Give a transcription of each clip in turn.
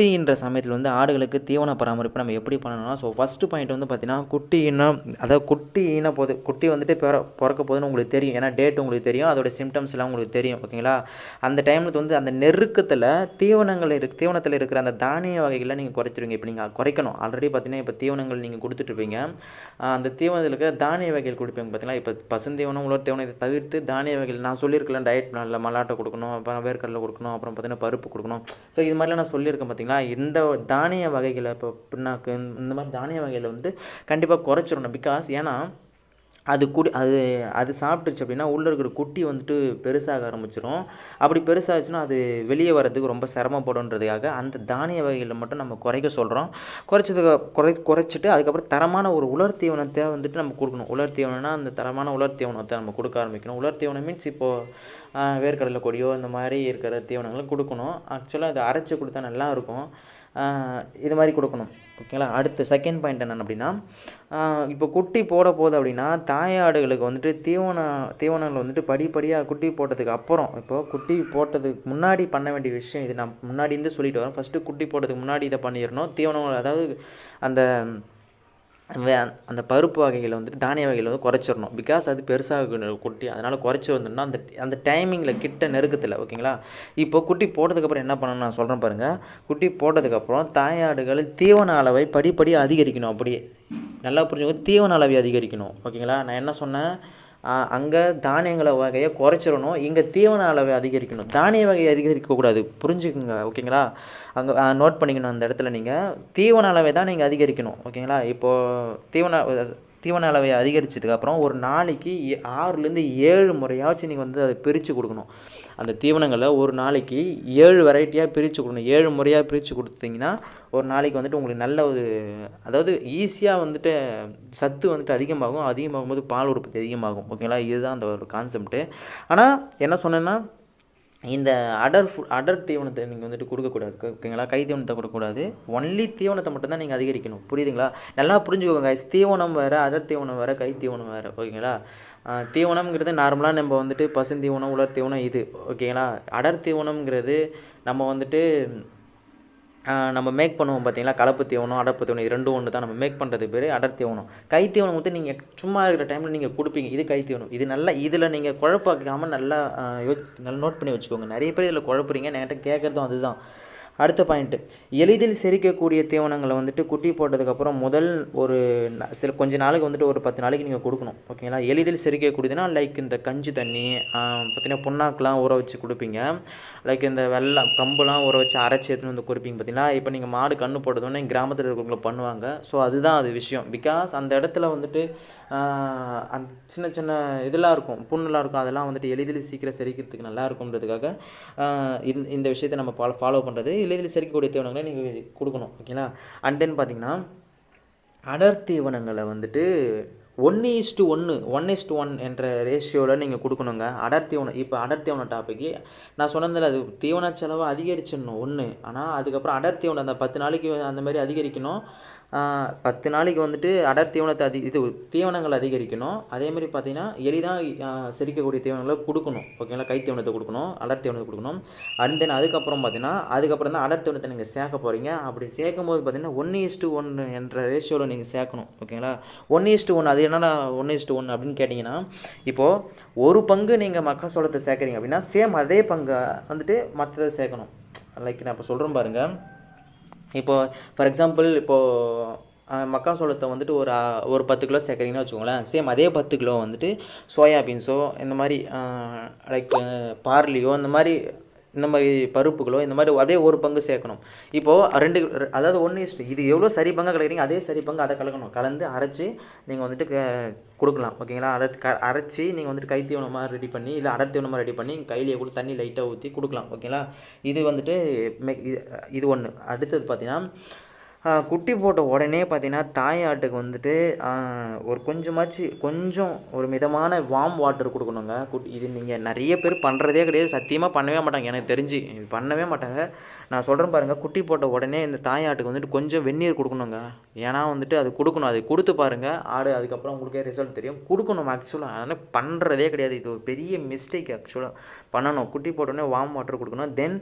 குட்டின்ற சமயத்தில் வந்து ஆடுகளுக்கு தீவன பராமரிப்பு நம்ம எப்படி பண்ணணும்னா ஸோ ஃபஸ்ட்டு பாயிண்ட் வந்து பார்த்தீங்கன்னா குட்டி ஈனம் அதாவது குட்டி ஈன போது குட்டி வந்துட்டு பிற பிறக்க போதுன்னு உங்களுக்கு தெரியும். ஏன்னா டேட் உங்களுக்கு தெரியும் அதோட சிம்டம்ஸ்லாம் உங்களுக்கு தெரியும் ஓகேங்களா அந்த டைமில் வந்து அந்த நெருக்கத்தில் தீவனங்கள் இருக்கு தீவனத்தில் இருக்கிற அந்த தானிய வகைகளை நீங்கள் குறைச்சிருவீங்க. இப்போ நீங்கள் குறைக்கணும். ஆல்ரெடி பார்த்தீங்கன்னா இப்போ தீவனங்கள் நீங்கள் கொடுத்துட்ருப்பீங்க அந்த தீவனத்தில் இருக்கிற தானிய வகைகள் கொடுப்பீங்க பார்த்தீங்கன்னா இப்போ பசுந்தீவனம் உலர் தீவனம் இதை தவிர்த்து தானிய வகைகள் நான் சொல்லியிருக்கலாம் டயட் பிளானில் மல்லாட்டை கொடுக்கணும் அப்புறம் வேர்க்கடலை கொடுக்கணும் அப்புறம் பார்த்தீங்கன்னா பருப்பு கொடுக்கணும். ஸோ இது மாதிரிலாம் நான் சொல்லியிருக்கேன் பார்த்தீங்கன்னா சரிங்களா இந்த தானிய வகைகளை இப்போ பின்னாக்கு இந்த மாதிரி தானிய வகைகளை வந்து கண்டிப்பாக குறைச்சிடணும். பிகாஸ் ஏன்னா அது குடி அது அது சாப்பிட்டுச்சு அப்படின்னா உள்ளே இருக்கிற குட்டி வந்துட்டு பெருசாக ஆரம்பிச்சிடும் அப்படி பெருசாச்சுன்னா அது வெளியே வர்றதுக்கு ரொம்ப சிரமப்படுன்றதுக்காக அந்த தானிய வகைகளை மட்டும் நம்ம குறைக்க சொல்கிறோம் குறைச்சதுக்கு குறை குறைச்சிட்டு அதுக்கப்புறம் தரமான ஒரு உலர் தீவனத்தை வந்துட்டு நம்ம கொடுக்கணும். உலர் தீவனம்னா அந்த தரமான உலர் தீவனத்தை நம்ம கொடுக்க ஆரம்பிக்கணும். உலர் தீவனம் மீன்ஸ் இப்போது வேர்க்கடலை கொடியோ இந்த மாதிரி இருக்கிற தீவனங்களை கொடுக்கணும். ஆக்சுவலாக அதை அரைச்சி கொடுத்தா நல்லா இருக்கும் இது மாதிரி கொடுக்கணும். ஓகேங்களா அடுத்து செகண்ட் பாயிண்ட் என்ன அப்படின்னா இப்போ குட்டி போட போகுது அப்படின்னா தாயாடுகளுக்கு வந்துட்டு தீவன தீவனங்கள் வந்துட்டு படிப்படியாக குட்டி போட்டதுக்கு அப்புறம் இப்போது குட்டி போட்டதுக்கு முன்னாடி பண்ண வேண்டிய விஷயம் இது. நான் முன்னாடி இருந்து சொல்லிட்டு வரேன். ஃபஸ்ட்டு குட்டி போட்டதுக்கு முன்னாடி இதை பண்ணிடணும். தீவனங்கள் அதாவது அந்த அந்த பருப்பு வகைகளை வந்துட்டு தானிய வகைகளை வந்து குறைச்சிடணும். பிகாஸ் அது பெருசாக குட்டி அதனால் குறைச்சி வந்துடணும் அந்த அந்த டைமிங்கில் கிட்ட நெருக்கத்தில் ஓகேங்களா? இப்போ குட்டி போட்டதுக்கப்புறம் என்ன பண்ணணும் நான் சொல்கிறேன் பாருங்கள் குட்டி போட்டதுக்கப்புறம் தாயாடுகள் தீவன அளவை படிப்படி அதிகரிக்கணும் அப்படியே. நல்லா புரிஞ்சுக்கோங்க தீவன அளவை அதிகரிக்கணும் ஓகேங்களா? நான் என்ன சொன்னேன்? அங்கே தானியங்களை வகையை குறைச்சிடணும் இங்கே தீவன அளவை அதிகரிக்கணும். தானிய வகையை அதிகரிக்கக்கூடாது புரிஞ்சுக்குங்க ஓகேங்களா? அங்கே நோட் பண்ணிக்கணும் அந்த இடத்துல நீங்கள் தீவன அளவை தான் நீங்கள் அதிகரிக்கணும் ஓகேங்களா? இப்போது தீவன தீவன அளவை அதிகரிச்சதுக்கப்புறம் ஒரு நாளைக்கு ஆறுலேருந்து ஏழு முறையாச்சும் நீங்கள் வந்து அதை பிரித்து கொடுக்கணும். அந்த தீவனங்களை ஒரு நாளைக்கு ஏழு வெரைட்டியாக பிரித்து கொடுக்கணும். ஏழு முறையாக பிரித்து கொடுத்தீங்கன்னா ஒரு நாளைக்கு வந்துட்டு உங்களுக்கு நல்ல ஒரு அதாவது ஈஸியாக வந்துட்டு சத்து வந்துட்டு அதிகமாகும். அதிகமாகும் போது பால் உற்பத்தி அதிகமாகும் ஓகேங்களா? இதுதான் அந்த ஒரு கான்செப்ட்டு ஆனால் என்ன சொன்னேன்னா இந்த அடர் ஃபு அடர் தீவனத்தை நீங்கள் வந்துட்டு கொடுக்கக்கூடாது. ஓகேங்களா? கை தீவனத்தை கொடுக்கக்கூடாது. ஒன்லி தீவனத்தை மட்டும்தான் நீங்கள் அதிகரிக்கணும். புரியுதுங்களா? நல்லா புரிஞ்சுக்கோங்க தீவனம் வேறு அடர் தீவனம் வேறு கை தீவனம் வேறு. ஓகேங்களா? தீவனம்ங்கிறது நார்மலாக நம்ம வந்துட்டு பசுந்தீவனம் உலர் தீவனம் இது. ஓகேங்களா? அடர் தீவனம்ங்கிறது நம்ம வந்துட்டு நம்ம மேக் பண்ணுவோம் பார்த்தீங்களா? கலப்பு தீவனம் அடப்பு தீவனம் இது ரெண்டும் ஒன்று தான் நம்ம மேக் பண்ணுறது பேர் அடர் தீவனம். கை தீவனம் வந்து நீங்கள் சும்மா இருக்கிற டைமில் நீங்கள் கொடுப்பீங்க. இது கை தீவனம். இது நல்லா இதில் நீங்கள் குழப்பாக்காமல் நல்லா யோ நல்லா நோட் பண்ணி வச்சுக்கோங்க. நிறைய பேர் இதில் குழப்புறீங்க. என்கிட்ட கேட்குறதும் அதுதான். அடுத்த பாயிண்ட்டு எளிதில் செரிக்கக்கூடிய தீவனங்களை வந்துட்டு குட்டி போட்டதுக்கப்புறம் முதல் ஒரு சில கொஞ்ச நாளைக்கு வந்துட்டு ஒரு பத்து நாளைக்கு நீங்கள் கொடுக்கணும். ஓகேங்களா எளிதில் செரிக்கக்கூடியதுன்னா லைக் இந்த கஞ்சி தண்ணி பார்த்தீங்கன்னா புண்ணாக்கெலாம் ஊற வச்சு கொடுப்பீங்க. லைக் இந்த வெள்ளம் கம்புலாம் ஊற வச்சு அரைச்சி எடுத்துன்னு வந்து கொடுப்பீங்க பார்த்தீங்கன்னா இப்போ நீங்கள் மாடு கன்று போட்டதோடனே கிராமத்தில் இருக்கிறவங்களை பண்ணுவாங்க. ஸோ அதுதான் அது விஷயம். பிகாஸ் அந்த இடத்துல வந்துட்டு அந்த சின்ன சின்ன இதெல்லாம் இருக்கும். புண்ணுலாம் இருக்கும். அதெல்லாம் வந்துட்டு எளிதில் சீக்கிரம் செரிக்கிறதுக்கு நல்லா இருக்கும்ன்றதுக்காக இந்த இந்த விஷயத்தை நம்ம ஃபாலோ ஃபாலோ பண்ணுறது எளிதில் செரிக்கக்கூடிய தீவனங்களை நீங்கள் கொடுக்கணும். ஓகேங்களா அண்ட் தென் பார்த்தீங்கன்னா அடர் தீவனங்களை வந்துட்டு ஒன்று இஸ்டு ஒன்று ஒன் இஸ்டு ஒன் என்ற ரேஷியோவில் நீங்கள் கொடுக்கணுங்க. அடர் தீவனம் இப்போ அடர் தீவனம் டாப்பிக்கு நான் சொன்னதில் அது தீவன செலவை அதிகரிச்சிடணும் ஒன்று ஆனால் அதுக்கப்புறம் அடர் தீவனம் அந்த பத்து நாளைக்கு அந்த மாதிரி அதிகரிக்கணும். பத்து நாளைக்கு வந்துட்டு அடர் தீவனத்தை அதி இது தீவனங்கள் அதிகரிக்கணும். அதேமாதிரி பார்த்தீங்கன்னா எளிதாக செரிக்கக்கூடிய தீவனங்களை கொடுக்கணும். ஓகேங்களா கை தீவனத்தை கொடுக்கணும் அடர் தீவனத்தை கொடுக்கணும். அண்ட் தென் அதுக்கப்புறம் பார்த்தீங்கன்னா அதுக்கப்புறம் தான் அடர் தீவனத்தை நீங்கள் சேர்க்க போகிறீங்க அப்படி சேர்க்கும் போது பார்த்தீங்கன்னா ஒன்று இஸ்டு ஒன்று என்ற ரேஷியோவில் நீங்கள் சேர்க்கணும். ஓகேங்களா ஒன்று இஸ்டு ஒன்று அது என்னடா ஒன் இஸ்டு ஒன்று அப்படின்னு கேட்டிங்கன்னா இப்போது ஒரு பங்கு நீங்கள் மக்காசோளத்தை சேர்க்குறீங்க அப்படின்னா சேம் அதே பங்கை வந்துட்டு மற்றதை சேர்க்கணும். லைக் நான் இப்போ சொல்கிறேன் பாருங்கள் இப்போது ஃபார் எக்ஸாம்பிள் இப்போது மக்காசோளத்தை வந்துட்டு ஒரு ஒரு பத்து கிலோ சேர்க்குறீங்கன்னு வச்சுக்கோங்களேன். சேம் அதே பத்து கிலோ வந்துட்டு சோயாபீன்ஸோ இந்த மாதிரி லைக் பார்லியோ இந்த மாதிரி இந்த மாதிரி பருப்புகளோ இந்த மாதிரி அதே ஒரு பங்கு சேர்க்கணும். இப்போது ரெண்டு அதாவது ஒன்று இஸ்ட் இது எவ்வளோ சரி பங்காக கலக்கிறீங்க அதே சரி பங்கு அதை கலக்கணும். கலந்து அரைச்சி நீங்கள் வந்துட்டு கொடுக்கலாம். ஓகேங்களா அரை க அரைச்சி நீங்கள் வந்துட்டு கை தீவனமாக ரெடி பண்ணி இல்லை அடர் தீவனமாக ரெடி பண்ணி கையிலேயே கூட தண்ணி லைட்டாக ஊற்றி கொடுக்கலாம். ஓகேங்களா இது வந்துட்டு மெக் இது ஒன்று அடுத்தது பார்த்தீங்கன்னா குட்டி போட்ட உடனே பார்த்தீங்கன்னா தாய் ஆட்டுக்கு வந்துட்டு ஒரு கொஞ்சமாச்சு கொஞ்சம் ஒரு மிதமான வார்ம் வாட்டர் கொடுக்கணுங்க. குட்டி இது நீங்கள் நிறைய பேர் பண்ணுறதே கிடையாது. சத்தியமாக பண்ணவே மாட்டாங்க. எனக்கு தெரிஞ்சு. இது பண்ணவே மாட்டாங்க. நான் சொல்கிறேன் பாருங்கள் குட்டி போட்ட உடனே இந்த தாய் ஆட்டுக்கு வந்துட்டு கொஞ்சம் வெந்நீர் கொடுக்கணுங்க. ஏன்னா வந்துட்டு அது கொடுக்கணும். அது கொடுத்து பாருங்கள் ஆடு அதுக்கப்புறம் உங்களுக்கே ரிசல்ட் தெரியும். கொடுக்கணும் ஆக்சுவலாக அதனால் பண்ணுறதே கிடையாது. இது ஒரு பெரிய மிஸ்டேக் ஆக்சுவலாக பண்ணணும். குட்டி போட்டோடனே வார்ம் வாட்டர் கொடுக்கணும். தென்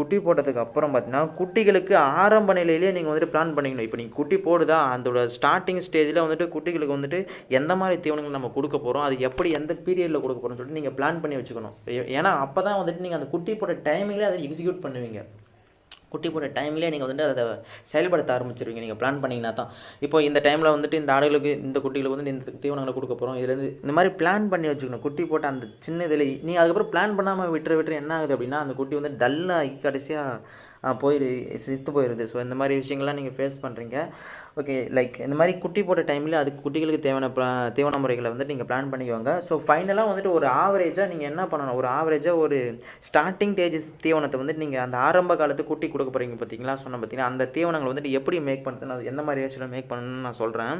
குட்டி போட்டதுக்கு அப்புறம் பார்த்தீங்கன்னா குட்டிகளுக்கு ஆரம்ப நிலையிலேயே நீங்கள் வந்துட்டு பிளான் பண்ணிக்கணும். இப்போ நீங்கள் குட்டி போடுதா அதோட ஸ்டார்டிங் ஸ்டேஜில் வந்துட்டு குட்டிகளுக்கு வந்துட்டு எந்த மாதிரி தீவனங்கள் நம்ம கொடுக்க போகிறோம் அது எப்படி எந்த பீரியடில் கொடுக்க போகிறோம்னு சொல்லிட்டு நீங்கள் பிளான் பண்ணி வச்சுக்கணும். ஏ- ஏன்னா அப்போ தான் வந்துட்டு நீங்கள் அந்த குட்டி போட்ட டைமிங்லேயே அதை எக்ஸிக்யூட் பண்ணுவீங்க. குட்டி போட்ட டைம்லேயே நீங்கள் வந்துட்டு அதை செயல்படுத்த ஆரம்பிச்சிருவீங்க. நீங்கள் பிளான் பண்ணிங்கன்னா தான். இப்போ இந்த டைமில் வந்துட்டு இந்த ஆடுகளுக்கு இந்த குட்டிகளுக்கு வந்து இந்த தீவனங்களை கொடுக்க போகிறோம் இதுலேருந்து இந்த மாதிரி பிளான் பண்ணி வச்சுக்கணும். குட்டி போட்ட அந்த சின்ன இதில் நீங்கள் அதுக்கப்புறம் பிளான் பண்ணாமல் விட்டுற விட்டுற என்ன ஆகுது அப்படின்னா அந்த குட்டி வந்து டல்லாகி கடைசியாக போயிரு செத்து போயிடுது. ஸோ இந்த மாதிரி விஷயங்கள்லாம் நீங்கள் ஃபேஸ் பண்ணுறீங்க ஓகே லைக் இந்த மாதிரி குட்டி போட்ட டைமில் அதுக்கு குட்டிகளுக்கு தேவையான தேவையான முறைகளை வந்துட்டு நீங்கள் பிளான் பண்ணிக்கோங்க. ஸோ ஃபைனலாக வந்துட்டு ஒரு ஆவரேஜாக நீங்கள் என்ன பண்ணணும்? ஒரு ஆவரேஜாக ஒரு ஸ்டார்டிங் டேஜஸ் தீவனத்தை வந்துட்டு நீங்கள் அந்த ஆரம்ப காலத்து குட்டி கொடுக்க போகிறீங்க பார்த்தீங்களா சொன்ன பார்த்தீங்கன்னா அந்த தீவனங்களை வந்துட்டு எப்படி மேக் பண்ணுறது அது எந்த மாதிரி ரேஷியோவில் மேக் பண்ணணும்னு நான் சொல்கிறேன்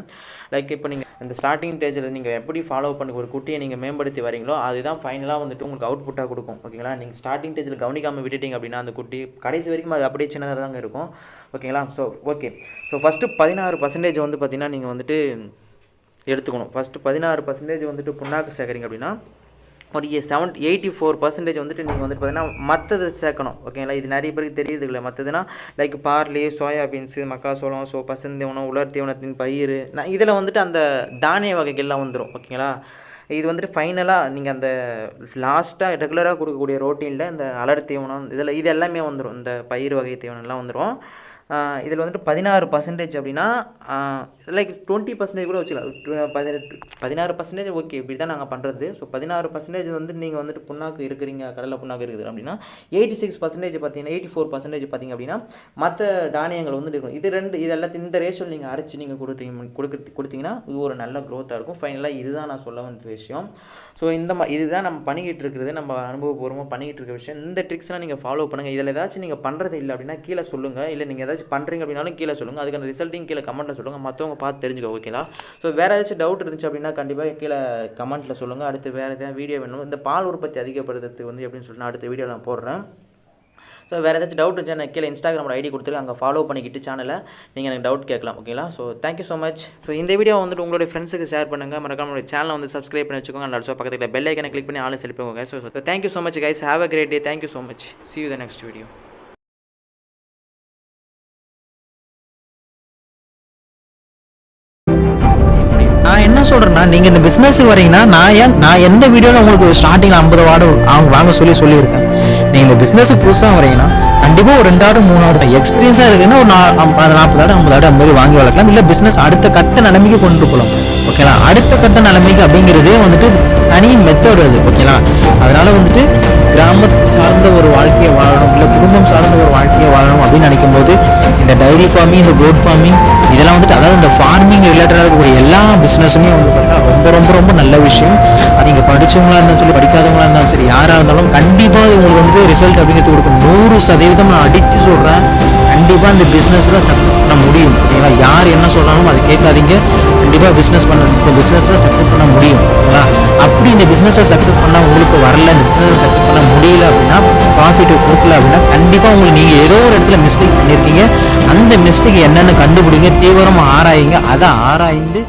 லைக் இப்போ நீங்கள் அந்த ஸ்டார்டிங் ஸ்டேஜில் நீங்கள் எப்படி ஃபாலோ பண்ணி ஒரு குட்டியை நீங்கள் மேம்படுத்தி வரீங்களோ அதுதான் ஃபைனலாக வந்துட்டு உங்களுக்கு அவுட்புட்டாக கொடுக்கும். ஓகேங்களா நீங்கள் ஸ்டார்டிங் ஸ்டேஜில் கவனிக்காமல் விட்டுட்டீங்க அப்படின்னா அந்த குட்டி கடைசி வரைக்கும் அது அப்படியே சின்னதாக தாங்க இருக்கும். ஓகேங்களா ஸோ ஓகே ஸோ ஃபஸ்ட்டு பதினாறு பர்சன்டேஜ் வந்து பார்த்தீங்கன்னா நீங்கள் வந்துட்டு எடுத்துக்கணும். ஃபஸ்ட்டு பதினாறு பர்சன்டேஜ் வந்துட்டு புண்ணாக்கு சேர்க்குறீங்க அப்படின்னா ஒரு செவன் எயிட்டி ஃபோர் பர்சன்டேஜ் வந்துட்டு நீங்கள் வந்துட்டு பார்த்தீங்கன்னா மற்றது சேர்க்கணும். ஓகேங்களா இது நிறைய பேருக்கு தெரியுது இல்லை. மற்றதுனா லைக் பார்லி சோயா பீன்ஸு மக்காசோளம் ஸோ பசுந்தீவனம் உலர் தீவனத்தின் பயிர் நான் இதில் வந்துட்டு அந்த தானிய வகைகள்லாம் வந்துடும் ஓகேங்களா இது வந்துட்டு ஃபைனலாக நீங்கள் அந்த லாஸ்ட்டாக ரெகுலராக கொடுக்கக்கூடிய ரோட்டீனில் இந்த அலர் தீவனம் இதில் இது எல்லாமே வந்துடும் இந்த பயிர் வகை தீவனம்லாம் வந்துடும் இதில் வந்துட்டு பதினாறு பர்சன்டேஜ் அப்படின்னா லைக் டுவெண்ட்டி பர்சன்டேஜ் கூட வச்சுக்கலாம். பதினெட்டு பதினாறு பர்சன்டேஜ் ஓகே இப்படி தான் நாங்கள் பண்ணுறது ஸோ பதினாறு பர்சன்டேஜ் வந்து நீங்கள் வந்துட்டு புண்ணாக்கு இருக்கிறீங்க கடலை புண்ணாக்கு இருக்குது அப்படின்னா எயிட்டி சிக்ஸ் பர்சன்டேஜ் பார்த்தீங்கன்னா எயிட்டி ஃபோர் பர்சன்டேஜ் பார்த்தீங்க அப்படின்னா மற்ற தானியங்கள் வந்து இருக்கும். இது ரெண்டு இது எல்லாத்தையும் இந்த ரேஷியோவில் நீங்கள் அரைச்சி நீங்கள் கொடுத்தீங்க கொடுக்க கொடுத்தீங்கன்னா இது ஒரு நல்ல க்ரோத்தாக இருக்கும். ஃபைனலாக இதுதான் நான் சொல்ல வந்த விஷயம். ஸோ இந்த மா இதுதான் நம்ம பண்ணிக்கிட்டு இருக்கிறது நம்ம அனுபவபூர்வமாக பண்ணிக்கிட்டு இருக்க விஷயம். இந்த ட்ரிக்ஸ்லாம் நீங்கள் ஃபாலோ பண்ணுங்கள் இதில் ஏதாச்சும் நீங்கள் பண்ணுறது இல்லை அப்படின்னா கீழே சொல்லுங்கள் இல்லை நீங்கள் ஏதாச்சும் பண்ணுறீங்க அப்படின்னாலும் கீழே சொல்லுங்கள் அதுக்கான ரிசல்ட்டையும் கீழே கமெண்ட்டில் சொல்லுங்கள் மற்றவங்க பார்த்து தெரிஞ்சுக்கோ ஓகேங்களா ஸோ வேறு ஏதாச்சும் டவுட் இருந்துச்சு அப்படின்னா கண்டிப்பாக கீழே கமெண்ட்டில் சொல்லுங்கள் அடுத்து வேறு எதாவது வீடியோ வேணும் இந்த பால் உற்பத்தி அதிகப்படுத்துறதுக்கு வந்து எப்படின்னு சொல்லி நான் அடுத்த வீடியோ நான் போடுறேன். ஸோ வேறு ஏதாச்சும் டவுட் இருந்துச்சா நான் கீழே இன்ஸ்டாகிராமோட ஐடி கொடுத்துருக்கு அங்கே ஃபாலோ பண்ணிக்கிட்டு சேனலை நீங்கள் எனக்கு டவுட் கேட்கலாம் ஓகேங்களா so thank you so much so இந்த வீடியோ வந்துட்டு உங்களுடைய ஃப்ரெண்ட்ஸுக்கு ஷேர் பண்ணுங்கள் மறக்காம நம்மளுடைய சேனலை வந்து சப்ஸ்கிரைப் பண்ணி வச்சுக்கோங்க. அண்ட் ஆல்சோ பக்கத்தில் பெல் ஐக்கனை கிளிக் பண்ணி ஆளும் செலுப்பிக்கோங்க so so thank you so much guys have a great day thank you so much see you the next video என்ன சொல்றேன்னா நீங்க இந்த பிசினஸ்க்கு வரீங்கன்னா நான் ஏன் நான் எந்த வீடியோல உங்களுக்கு ஸ்டார்டிங்ல ஐம்பது வார்டு அவங்க வாங்க சொல்லி சொல்லியிருக்கேன். நீங்க இந்த பிசினஸ்க்கு புதுசா வரீங்கன்னா கண்டிப்பா ஒரு ரெண்டாவது மூணாவது எக்ஸ்பீரியன்ஸாக எக்ஸ்பீரியன்ஸா இருக்குன்னா ஒரு நா- நாற்பது ஆடு ஐம்பது ஆடு அந்த மாதிரி வாங்கி வளர்க்கலாம். இல்ல பிசினஸ் அடுத்த கட்ட நிலைமைக்கு கொண்டு போகலாம். ஓகேங்களா அடுத்த கட்ட நிலைமைக்கு அப்படிங்கிறதே வந்துட்டு தனி மெத்தட் அது. ஓகேங்களா அதனால வந்துட்டு கிராம சார்ந்த ஒரு வாழ்க்கையை வாழணும் இல்லை குடும்பம் சார்ந்த ஒரு வாழ்க்கையை வாழணும் அப்படின்னு நினைக்கும் போது இந்த டைரி ஃபார்மிங் இந்த கோட் ஃபார்மிங் இதெல்லாம் வந்துட்டு அதாவது இந்த ஃபார்மிங் ரிலேட்டடாக இருக்கக்கூடிய எல்லா பிஸ்னஸுமே வந்து பார்த்தீங்கன்னா ரொம்ப ரொம்ப ரொம்ப நல்ல விஷயம். அது இங்கே படிச்சவங்களா இருந்தாலும் சரி படிக்காதவங்களா இருந்தாலும் சரி யாராக இருந்தாலும் கண்டிப்பாக உங்களுக்கு வந்துட்டு ரிசல்ட் அப்படிங்கிறது கொடுக்கும். நூறு சதவீதம் நான் அடித்து சொல்கிறேன் கண்டிப்பாக இந்த பிஸ்னஸில் சக்ஸஸ் பண்ண முடியும். ஓகேங்களா யார் என்ன சொன்னாலும் அதை கேட்காதீங்க. கண்டிப்பாக பிஸ்னஸ் பண்ண இந்த பிஸ்னஸில் சக்ஸஸ் பண்ண முடியும். ஓகேங்களா? அப்படி இந்த பிஸ்னஸை சக்ஸஸ் பண்ணால் உங்களுக்கு வரல இந்த பிஸ்னஸை சக்ஸஸ் பண்ண முடியல அப்படின்னா ப்ராஃபிட் கொடுக்கல அப்படின்னா கண்டிப்பாக உங்களுக்கு நீங்கள் ஏதோ ஒரு இடத்துல மிஸ்டேக் பண்ணியிருக்கீங்க அந்த மிஸ்டேக் என்னென்னு கண்டுபிடிங்க தீவிரமாக ஆராயுங்க. அதை ஆராய்ந்து